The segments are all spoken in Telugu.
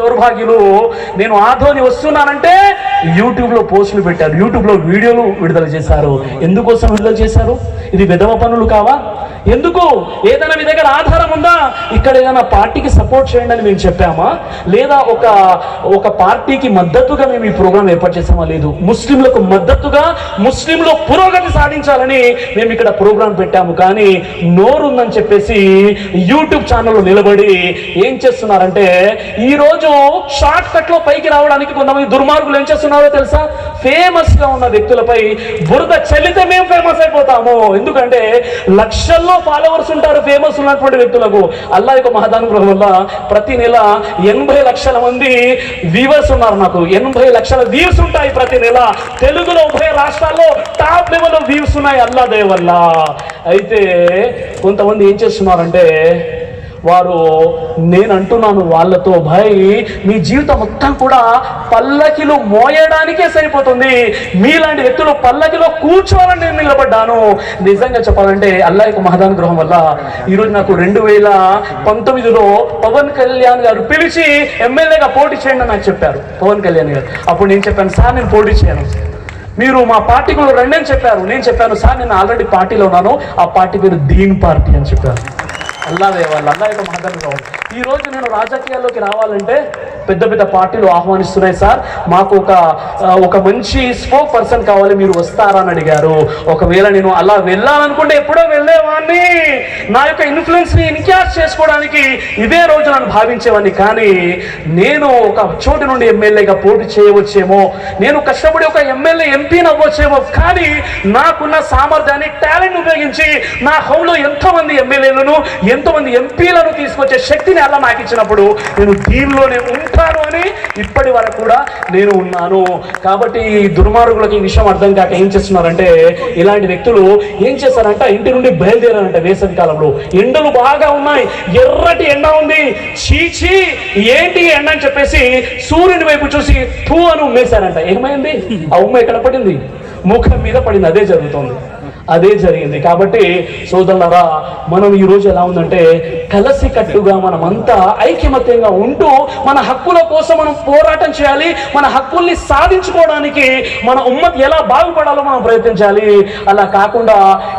దౌర్భాగ్యులు. నేను ఆధోని వస్తున్నానంటే యూట్యూబ్లో పోస్టులు పెట్టారు. యూట్యూబ్లో వీడియోలు విడుదల చేశారు. ఎందుకోసం విడుదల చేశారు? ఇది విధవ పనులు కావా? ఎందుకు? ఏదైనా మీ దగ్గర ఆధారం ఉందా? ఇక్కడ ఏదైనా పార్టీకి సపోర్ట్ చేయండి అని మేము చెప్పామా? లేదా ఒక ఒక పార్టీకి మద్దతుగా మేము ఈ ప్రోగ్రాం ఏర్పాటు చేసామా లేదు. ముస్లింలకు మద్దతుగా ముస్లింలో పురోగతి సాధించాలని మేము ఇక్కడ ప్రోగ్రాం పెట్టాము. కానీ నోరుందని చెప్పేసి యూట్యూబ్ ఛానల్లో నిలబడి ఏం చేస్తున్నారంటే ఈ రోజు షార్ట్ కట్లో పైకి రావడానికి కొంతమంది దుర్మార్గులు ఏం చేస్తున్నారో తెలుసా? ఫేమస్గా ఉన్న వ్యక్తులపై బురద చెల్లితే మేము ఫేమస్ అయిపోతాము. ఎందుకంటే లక్షల్లో ఫాలోవర్స్ ఉంటారు ఫేమస్ ఉన్నటువంటి వ్యక్తులకు. అల్లా యొక్క మహదానుగ్రహం వల్ల ప్రతి నెల ఎనభై లక్షల మంది వ్యూవర్స్ ఉన్నారు నాకు. ఎనభై లక్షల వ్యూస్ ఉంటాయి ప్రతి నెల. తెలుగులో ఉభయ రాష్ట్రాల్లో టాప్ లెవెల్ వ్యూస్ ఉన్నాయి. అల్లా దయ వల్ల. అయితే కొంతమంది ఏం చేస్తున్నారంటే వారు నేను అంటున్నాను వాళ్ళతో భయ్ మీ జీవితం మొత్తం కూడా పల్లకిలో మోయడానికే సరిపోతుంది. మీలాంటి వ్యక్తులు పల్లకిలో కూర్చోవాలని నేను నిలబడ్డాను. నిజంగా చెప్పాలంటే అల్లా యొక్క గృహం వల్ల ఈరోజు నాకు రెండు వేల పంతొమ్మిదిలో పవన్ కళ్యాణ్ గారు పిలిచి ఎమ్మెల్యేగా పోటీ చేయండి అని నాకు చెప్పారు. పవన్ కళ్యాణ్ గారు. అప్పుడు నేను చెప్పాను సార్ నేను పోటీ చేయను. మీరు మా పార్టీకి రండి అని చెప్పారు. నేను చెప్పాను సార్ నేను ఆల్రెడీ పార్టీలో ఉన్నాను. ఆ పార్టీ పేరు దీన్ పార్టీ అని చెప్పారు. అల్లా వాళ్ళు అల్లా యొక్క ఈ రోజు నేను రాజకీయాల్లోకి రావాలంటే పెద్ద పెద్ద పార్టీలు ఆహ్వానిస్తున్నాయి సార్. మాకు ఒక ఒక మంచి స్పోక్ పర్సన్ కావాలి మీరు వస్తారా అని అడిగారు. ఒకవేళ నేను అలా వెళ్ళాలనుకుంటే ఎప్పుడో వెళ్ళేవాడిని నా యొక్క ఇన్ఫ్లుయెన్స్ని ఇన్క్యాష్ చేసుకోవడానికి ఇదే రోజు నన్ను భావించేవాడిని కానీ నేను ఒక చోటు నుండి ఎమ్మెల్యేగా పోటీ చేయవచ్చేమో నేను కష్టపడి ఒక ఎమ్మెల్యే ఎంపీని అవ్వచ్చేమో కానీ నాకున్న సామర్థ్యాన్ని టాలెంట్ ఉపయోగించి నా హోంలో ఎంతోమంది ఎమ్మెల్యేలను ఎంతోమంది ఎంపీలను తీసుకొచ్చే శక్తిని అలా నాకు ఇచ్చినప్పుడు నేను దీనిలోనే ఉంటాను అని ఇప్పటి వరకు కూడా నేను ఉన్నాను. కాబట్టి దుర్మార్గులకు ఈ విషయం అర్థం కాక ఏం చేస్తున్నారంటే ఇలాంటి వ్యక్తులు ఏం చేస్తారంట? ఇంటి నుండి బయలుదేరారంట వేసవి కాలంలో. ఎండలు బాగా ఉన్నాయి. ఎర్రటి ఎండ ఉంది. చీచి ఏంటి ఎండ అని చెప్పేసి సూర్యుని వైపు చూసి పూ అని ఉమ్మేశారంట ఏమైంది? ఆ ఉమ్మ ఎక్కడ పడింది? ముఖం మీద పడింది. అదే జరుగుతుంది. అదే జరిగింది. కాబట్టి సోదరులరా మనం ఈ రోజు ఎలా ఉందంటే కలసి కట్టుగా మనమంతా ఐక్యమత్యంగా ఉంటూ మన హక్కుల కోసం మనం పోరాటం చేయాలి మన హక్కుల్ని సాధించుకోవడానికి మన ఉమ్మత్ ఎలా బాగుపడాలో మనం ప్రయత్నించాలి అలా కాకుండా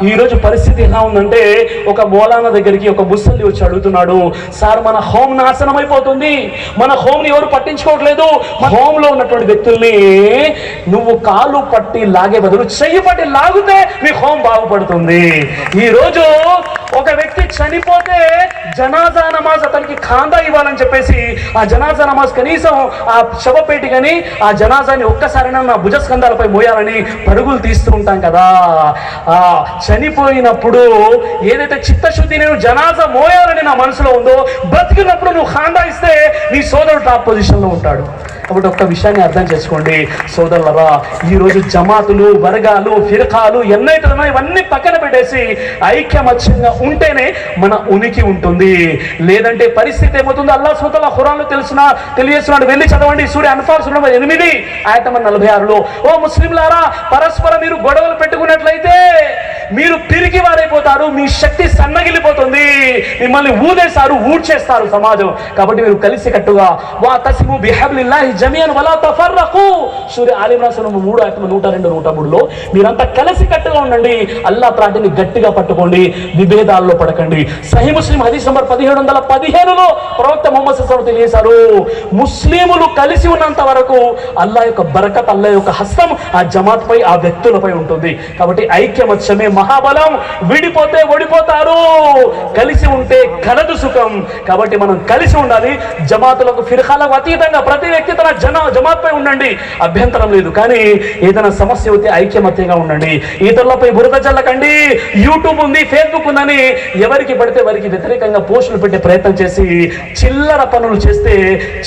ఈ రోజు పరిస్థితి ఎలా ఉందంటే ఒక మోలాన దగ్గరికి ఒక ముసలి వచ్చి అడుగుతున్నాడు సార్ మన హోమ్ నాశనం అయిపోతుంది. మన హోమ్ని ఎవరు పట్టించుకోవట్లేదు. హోమ్లో ఉన్నటువంటి వ్యక్తుల్ని నువ్వు కాలు పట్టి లాగే బదులు చెయ్యి పట్టి లాగితే మీ హోమ్ బాగుపడుతుంది. ఈ రోజు ఒక వ్యక్తి చనిపోతే జనాజా నమాజ్ అతనికి ఖాందా ఇవ్వాలని చెప్పేసి ఆ జనాజా నమాజ్ కనీసం ఆ శవపేటి కానీ ఆ జనాజాని ఒక్కసారైనా నా భుజస్కంధాలపై మోయాలని పరుగులు తీస్తూ ఉంటాం కదా. ఆ చనిపోయినప్పుడు ఏదైతే చిత్తశుద్ధి నేను జనాజా మోయాలని నా మనసులో ఉందో బ్రతికినప్పుడు నువ్వు ఖాందా ఇస్తే నీ సోదరుడు టాప్ పొజిషన్లో ఉంటాడు. కాబట్టి ఒక్క విషయాన్ని అర్థం చేసుకోండి. సోదరులరా ఈరోజు జమాతులు వర్గాలు ఫిరకాలు ఎన్నైతున్నా ఇవన్నీ పక్కన పెట్టేసి ఐక్యమత్యంగా ఉంటేనే మన ఉనికి ఉంటుంది. లేదంటే పరిస్థితి ఏమవుతుంది? అల్లా సూతల హురాన్లు తెలిసిన తెలియజేస్తున్నాడు. వెళ్ళి చదవండి. సూర్య అన్ఫాల్ సున్న ఎనిమిది ఆయతమ నలభై ఆరులో. ఓ ముస్లింలారా పరస్పరం మీరు గొడవలు పెట్టుకున్నట్లయితే మీరు తిరిగి వారి పడిపోతారు మీ శక్తి సన్నగిలిపోతుంది. మిమ్మల్ని ఊదేశారు ఊడ్చేస్తారు సమాజం. కాబట్టి మీరు కలిసి కట్టుగా వా తసిము బిహబ్లిల్లాహి జమియన్ వలా తఫర్రకు సూర్య ఆలిమ్రాసన మూడు ఆత్మ నూట రెండు నూట మూడులో మీరంతా కలిసి కట్టుగా ఉండండి. అల్లా ప్రాటిని గట్టిగా పట్టుకోండి. విభేదాల్లో పడకండి. సహీ ముస్లిం హదీస్ నంబర్ పదిహేడు వందల పదిహేనులో ప్రవక్త మొహమ్మద్ సల్లం తెలియజేశారు. ముస్లిములు కలిసి ఉన్నంత వరకు అల్లా యొక్క బరకత్ అల్లా యొక్క హస్తం ఆ జమాత్ పై ఆ వ్యక్తులపై ఉంటుంది. కాబట్టి ఐక్యమత్యమే మహాబలం. విడి ఓడిపోతే ఓడిపోతారు. కలిసి ఉంటే కలదు సుఖం. కాబట్టి మనం కలిసి ఉండాలి. జమాతులకు ఫిర్ఖాలకు అతీతంగా ప్రతి వ్యక్తి తన జన జమాత్పై ఉండండి. అభ్యంతరం లేదు. కానీ ఏదైనా సమస్య అయితే ఐక్యమత్యంగా ఉండండి. ఇతరులపై బురద చల్లకండి. యూట్యూబ్ ఉంది ఫేస్బుక్ ఉందని ఎవరికి పడితే వారికి వ్యతిరేకంగా పోస్టులు పెట్టే ప్రయత్నం చేసి చిల్లర పనులు చేస్తే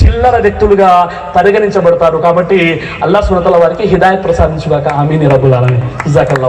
చిల్లర వ్యక్తులుగా పరిగణించబడతారు. కాబట్టి అల్లా సునతల వారికి హిదాయత్ ప్రసాదించుగాక. ఆమె రబులాలని జకల్లా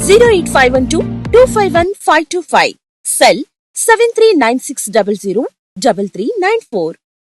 08512 Cell 7396003394.